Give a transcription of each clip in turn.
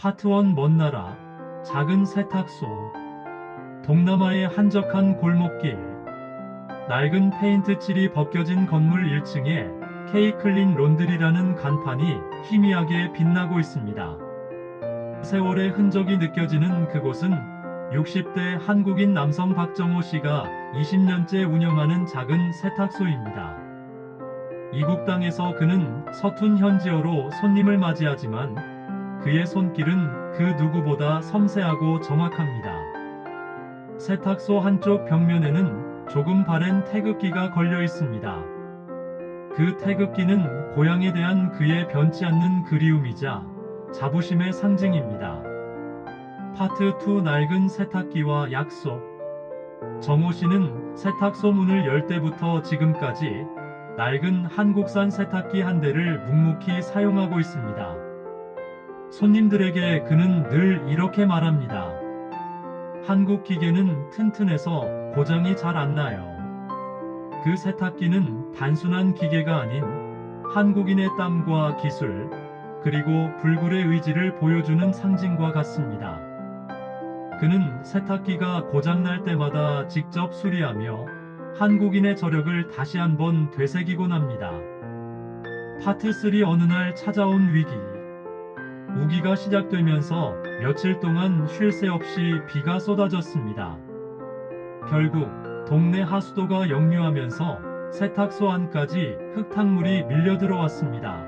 파트 1 먼나라 작은 세탁소 동남아의 한적한 골목길 낡은 페인트 칠이 벗겨진 건물 1층에 케이클린 론드리라는 간판이 희미하게 빛나고 있습니다. 세월의 흔적이 느껴지는 그곳은 60대 한국인 남성 박정호 씨가 20년째 운영하는 작은 세탁소입니다. 이국 땅에서 그는 서툰 현지어로 손님을 맞이하지만 그의 손길은 그 누구보다 섬세하고 정확합니다. 세탁소 한쪽 벽면에는 조금 바랜 태극기가 걸려 있습니다. 그 태극기는 고향에 대한 그의 변치 않는 그리움이자 자부심의 상징입니다. 파트 2 낡은 세탁기와 약속 정호 씨는 세탁소 문을 열 때부터 지금까지 낡은 한국산 세탁기 한 대를 묵묵히 사용하고 있습니다. 손님들에게 그는 늘 이렇게 말합니다. 한국 기계는 튼튼해서 고장이 잘 안 나요. 그 세탁기는 단순한 기계가 아닌 한국인의 땀과 기술, 그리고 불굴의 의지를 보여주는 상징과 같습니다. 그는 세탁기가 고장날 때마다 직접 수리하며 한국인의 저력을 다시 한번 되새기곤 합니다. 파트 3 어느 날 찾아온 위기. 우기가 시작되면서 며칠 동안 쉴 새 없이 비가 쏟아졌습니다. 결국 동네 하수도가 역류하면서 세탁소 안까지 흙탕물이 밀려 들어왔습니다.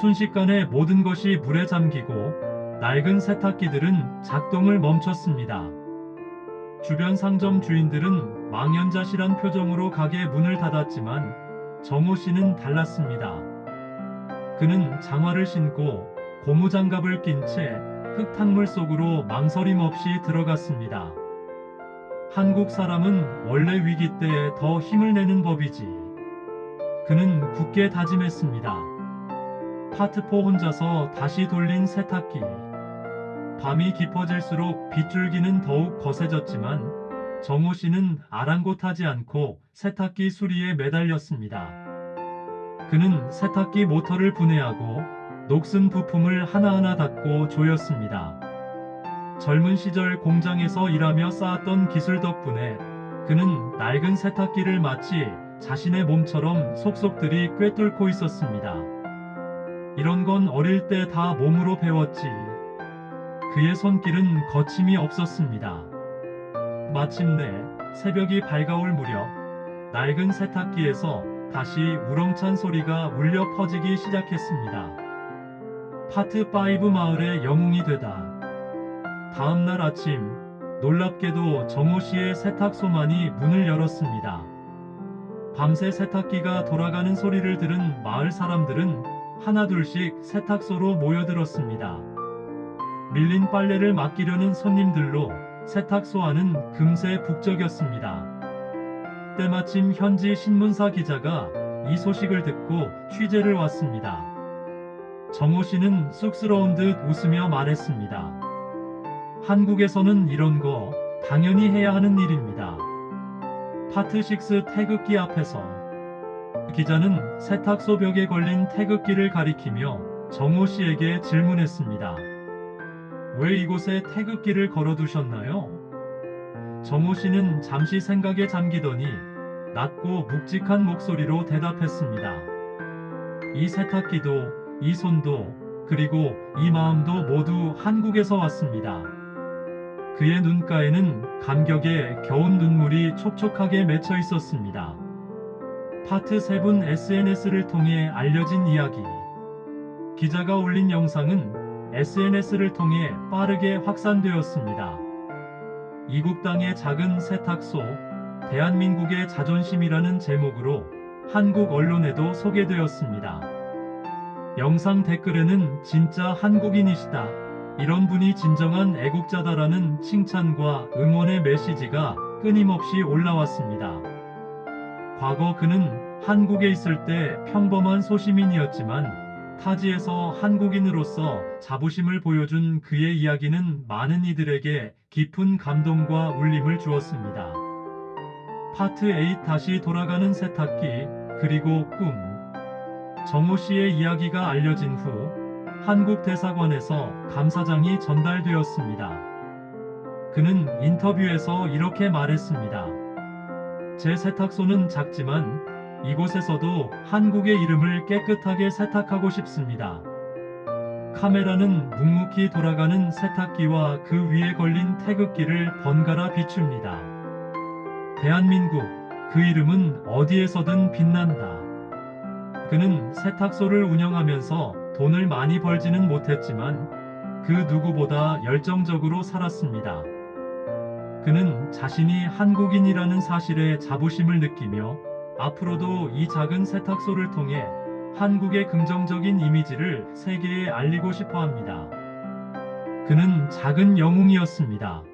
순식간에 모든 것이 물에 잠기고 낡은 세탁기들은 작동을 멈췄습니다. 주변 상점 주인들은 망연자실한 표정으로 가게 문을 닫았지만 정호 씨는 달랐습니다. 그는 장화를 신고 고무장갑을 낀 채 흙탕물 속으로 망설임 없이 들어갔습니다. 한국 사람은 원래 위기 때더 힘을 내는 법이지. 그는 굳게 다짐했습니다. 파트포 혼자서 다시 돌린 세탁기. 밤이 깊어질수록 빗줄기는 더욱 거세졌지만 정호 씨는 아랑곳하지 않고 세탁기 수리에 매달렸습니다. 그는 세탁기 모터를 분해하고 녹슨 부품을 하나하나 닫고 조였습니다. 젊은 시절 공장에서 일하며 쌓았던 기술 덕분에 그는 낡은 세탁기를 마치 자신의 몸처럼 속속들이 꿰뚫고 있었습니다. 이런 건 어릴 때 다 몸으로 배웠지. 그의 손길은 거침이 없었습니다. 마침내 새벽이 밝아올 무렵 낡은 세탁기에서 다시 우렁찬 소리가 울려 퍼지기 시작했습니다. 파트 5 마을의 영웅이 되다. 다음 날 아침 놀랍게도 정호 씨의 세탁소만이 문을 열었습니다. 밤새 세탁기가 돌아가는 소리를 들은 마을 사람들은 하나둘씩 세탁소로 모여들었습니다. 밀린 빨래를 맡기려는 손님들로 세탁소 안은 금세 북적였습니다. 때마침 현지 신문사 기자가 이 소식을 듣고 취재를 왔습니다. 정호 씨는 쑥스러운 듯 웃으며 말했습니다. 한국에서는 이런 거 당연히 해야 하는 일입니다. 파트 6 태극기 앞에서 기자는 세탁소 벽에 걸린 태극기를 가리키며 정호 씨에게 질문했습니다. 왜 이곳에 태극기를 걸어두셨나요? 정호 씨는 잠시 생각에 잠기더니 낮고 묵직한 목소리로 대답했습니다. 이 세탁기도, 이 손도, 그리고 이 마음도 모두 한국에서 왔습니다. 그의 눈가에는 감격에 겨운 눈물이 촉촉하게 맺혀 있었습니다. 파트 7 SNS를 통해 알려진 이야기. 기자가 올린 영상은 SNS를 통해 빠르게 확산되었습니다. 이국 땅의 작은 세탁소, 대한민국의 자존심이라는 제목으로 한국 언론에도 소개되었습니다. 영상 댓글에는 진짜 한국인이시다. 이런 분이 진정한 애국자다라는 칭찬과 응원의 메시지가 끊임없이 올라왔습니다. 과거 그는 한국에 있을 때 평범한 소시민이었지만 타지에서 한국인으로서 자부심을 보여준 그의 이야기는 많은 이들에게 깊은 감동과 울림을 주었습니다. 파트 8 다시 돌아가는 세탁기 그리고 꿈 정호 씨의 이야기가 알려진 후 한국 대사관에서 감사장이 전달되었습니다. 그는 인터뷰에서 이렇게 말했습니다. 제 세탁소는 작지만 이곳에서도 한국의 이름을 깨끗하게 세탁하고 싶습니다. 카메라는 묵묵히 돌아가는 세탁기와 그 위에 걸린 태극기를 번갈아 비춥니다. 대한민국, 그 이름은 어디에서든 빛난다. 그는 세탁소를 운영하면서 돈을 많이 벌지는 못했지만 그 누구보다 열정적으로 살았습니다. 그는 자신이 한국인이라는 사실에 자부심을 느끼며 앞으로도 이 작은 세탁소를 통해 한국의 긍정적인 이미지를 세계에 알리고 싶어 합니다. 그는 작은 영웅이었습니다.